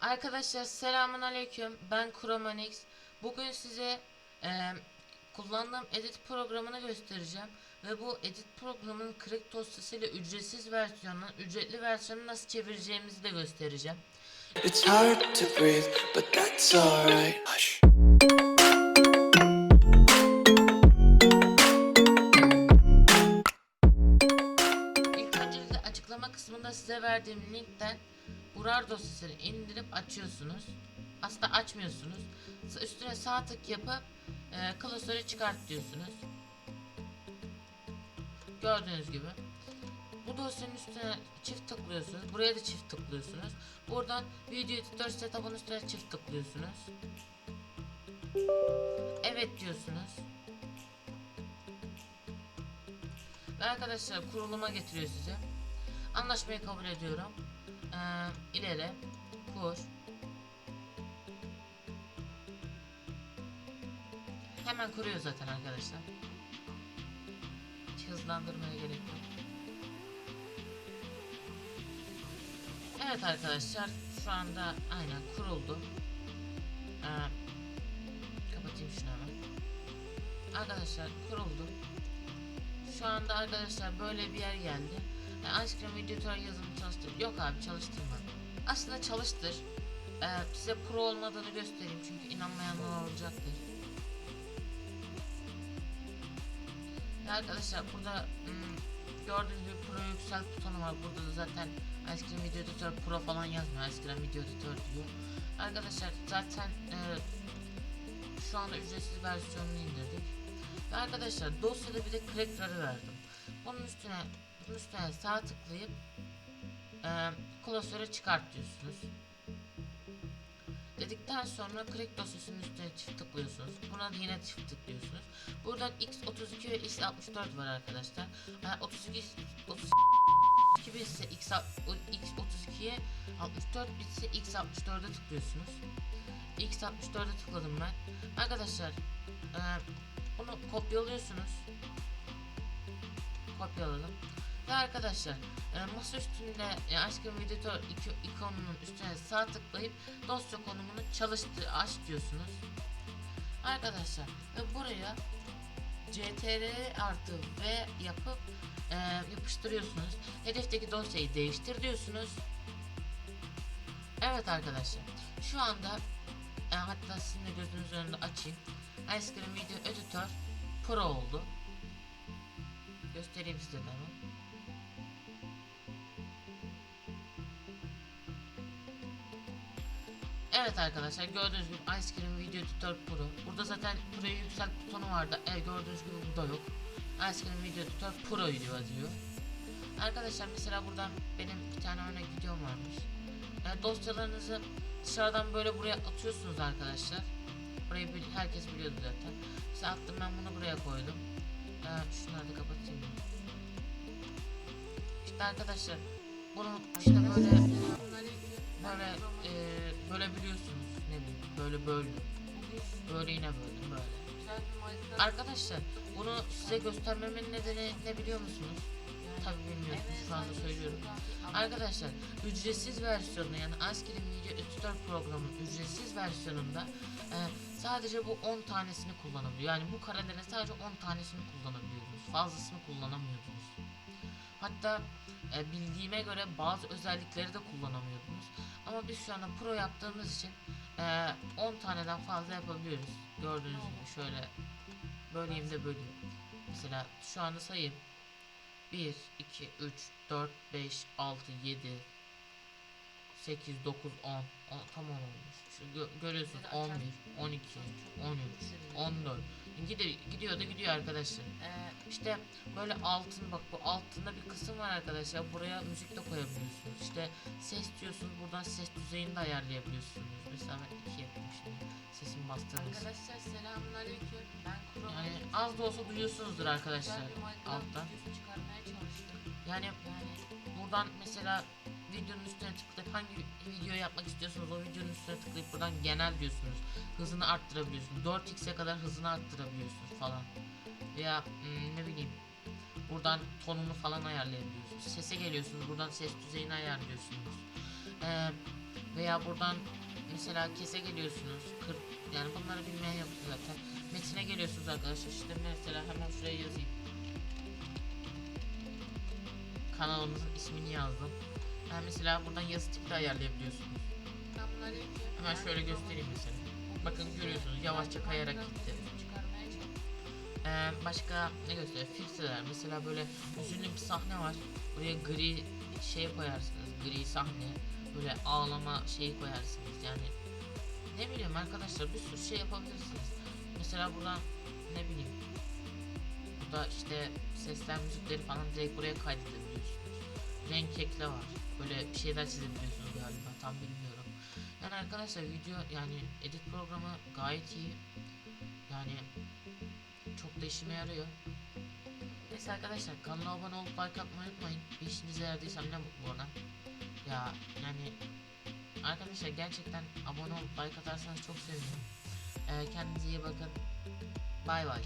Arkadaşlar selamun aleyküm. Ben Chromanix. Bugün size e, kullandığım edit programını göstereceğim. Ve bu edit programının Crack dosyasıyla ücretsiz versiyonunu, ücretli versiyonunu nasıl çevireceğimizi de göstereceğim. It's hard to breathe, but that's alright. İlk öncelikle açıklama kısmında size verdiğim linkten Burar dosyasını indirip açıyorsunuz. Aslında açmıyorsunuz. Üstüne sağ tık yapıp e, klasörü çıkart diyorsunuz. Gördüğünüz gibi. Bu dosyanın üstüne çift tıklıyorsunuz. Buraya da çift tıklıyorsunuz. Buradan video editör setup'ın üstüne çift tıklıyorsunuz. Evet diyorsunuz. Ve arkadaşlar kuruluma getiriyor size. Anlaşmayı kabul ediyorum. Ee, ileri, kur. Hemen kuruyor zaten arkadaşlar. Hiç hızlandırmaya gerek yok. Evet arkadaşlar şu anda aynen kuruldu. Ee, kapatayım şunu hemen. Arkadaşlar kuruldu. Şu anda arkadaşlar böyle bir yer geldi. E, Ice Cream Editor yazılımı çalıştır. Yok abi çalıştırma. Aslında çalıştır. E, size pro olmadığını göstereyim çünkü inanmayanlar olacaktır. Arkadaşlar burada hmm, gördüğünüz gibi pro yüksel butonu var. Burada da zaten Ice Cream Video Editor Pro falan yazmıyor. Ice Cream Video Editor diyor. Arkadaşlar zaten e, şu anda ücretsiz versiyonunu indirdik. Ve arkadaşlar dosyada bir de crackler'ı verdim. Bunun üstüne üstüne sağ tıklayıp e, klasöre çıkart diyorsunuz. Dedikten sonra crack dosyasının üstüne çift tıklıyorsunuz. Buna da yine çift tıklıyorsunuz. Buradan x32 ve x64 var arkadaşlar. Yani 32 32 bitse x x32'ye 64 bitse x64'e tıklıyorsunuz. x64'e tıkladım ben. Arkadaşlar e, bunu kopyalıyorsunuz. Kopyaladım. Ve arkadaşlar e, masa üstünde e, aşkım editör ikonunun üstüne sağ tıklayıp dosya konumunu çalıştır aç diyorsunuz. Arkadaşlar ve buraya CTRL artı V yapıp e, yapıştırıyorsunuz. Hedefteki dosyayı değiştir diyorsunuz. Evet arkadaşlar şu anda e, hatta sizin de gözünüzün önünde açayım. Ice Cream Video Editor Pro oldu. Göstereyim size de hemen. Evet arkadaşlar gördüğünüz gibi Ice Cream Video Editor Pro. Burada zaten Pro'yu yükselt butonu vardı. E, gördüğünüz gibi burada yok. Ice Cream Video Editor Pro diyor. Arkadaşlar mesela buradan benim bir tane örnek videom varmış. E, dosyalarınızı dışarıdan böyle buraya atıyorsunuz arkadaşlar. Burayı herkes biliyordu zaten. İşte attım ben bunu buraya koydum. Ee, şunları da kapatayım. İşte arkadaşlar bunu işte böyle böyle e, böyle biliyorsunuz ne bileyim böyle böldüm. Böyle yine böldüm böyle. Arkadaşlar bunu size göstermemin nedeni ne biliyor musunuz? Tabii bilmiyorsunuz şu anda söylüyorum. Arkadaşlar ücretsiz versiyonunda yani Asker'in Video Editor programının ücretsiz versiyonunda e, sadece bu 10 tanesini kullanabiliyor. Yani bu karelerin sadece 10 tanesini kullanabiliyordunuz. Fazlasını kullanamıyordunuz. Hatta e, bildiğime göre bazı özellikleri de kullanamıyordunuz. Ama biz şu anda pro yaptığımız için e, 10 taneden fazla yapabiliyoruz. Gördüğünüz gibi şöyle böleyim de böleyim. Mesela şu anda sayayım. 1, 2, 3, 4, 5, 6, 7, 8, 9, 10. 10 tam 10 olmuş. Gö- görüyorsunuz 11, 12, 13, 14. Gidiyor, gidiyor da gidiyor arkadaşlar. İşte böyle altın bak bu altında bir kısım var arkadaşlar. Buraya müzik de koyabiliyorsunuz. İşte ses diyorsunuz. Buradan ses düzeyini de ayarlayabiliyorsunuz. Mesela ben 2 yapayım şimdi. Sesim bastığınız. Arkadaşlar selamünaleyküm. Ben Kuro. Yani az da olsa duyuyorsunuzdur arkadaşlar alttan. videosu çıkarmaya çalıştım. Yani Yani buradan mesela videonun üstüne tıklayıp hangi video yapmak istiyorsanız o videonun üstüne tıklayıp buradan genel diyorsunuz. Hızını arttırabiliyorsunuz. 4x'e kadar hızını arttırabiliyorsunuz falan. Veya hmm, ne bileyim buradan tonunu falan ayarlayabiliyorsunuz. Sese geliyorsunuz buradan ses düzeyini ayarlıyorsunuz. Ee, Veya buradan mesela kese geliyorsunuz. Kır, yani bunları bilmeyen yok zaten. Metine geliyorsunuz arkadaşlar. İşte mesela hemen şuraya yazayım. Kanalımızın ismini yazdım. Yani mesela buradan yazı tipi de ayarlayabiliyorsunuz. Selamünaleyküm. Hemen Ben şöyle göstereyim mesela. Bakın görüyorsunuz, yavaşça kayarak gitti. Ee, başka ne gösteriyor? Filtreler. Mesela böyle üzünlü bir sahne var. Buraya gri şey koyarsınız. Gri sahne. Böyle ağlama şeyi koyarsınız. Yani ne bileyim arkadaşlar bir sürü şey yapabilirsiniz. Mesela buradan ne bileyim burada işte sesler müzikleri falan direkt buraya kaydedebiliyorsunuz. Renk ekle var. Böyle bir şeyler çizebiliyorsunuz galiba tam bilmiyorum. Yani arkadaşlar video yani edit programı gayet iyi. Yani çok da işime yarıyor. Neyse arkadaşlar kanala abone olup like atmayı unutmayın. Bir işinize yardıysam ne mutlu bana. Ya yani arkadaşlar gerçekten abone olup like atarsanız çok sevinirim. Ee, kendinize iyi bakın. Bay bay.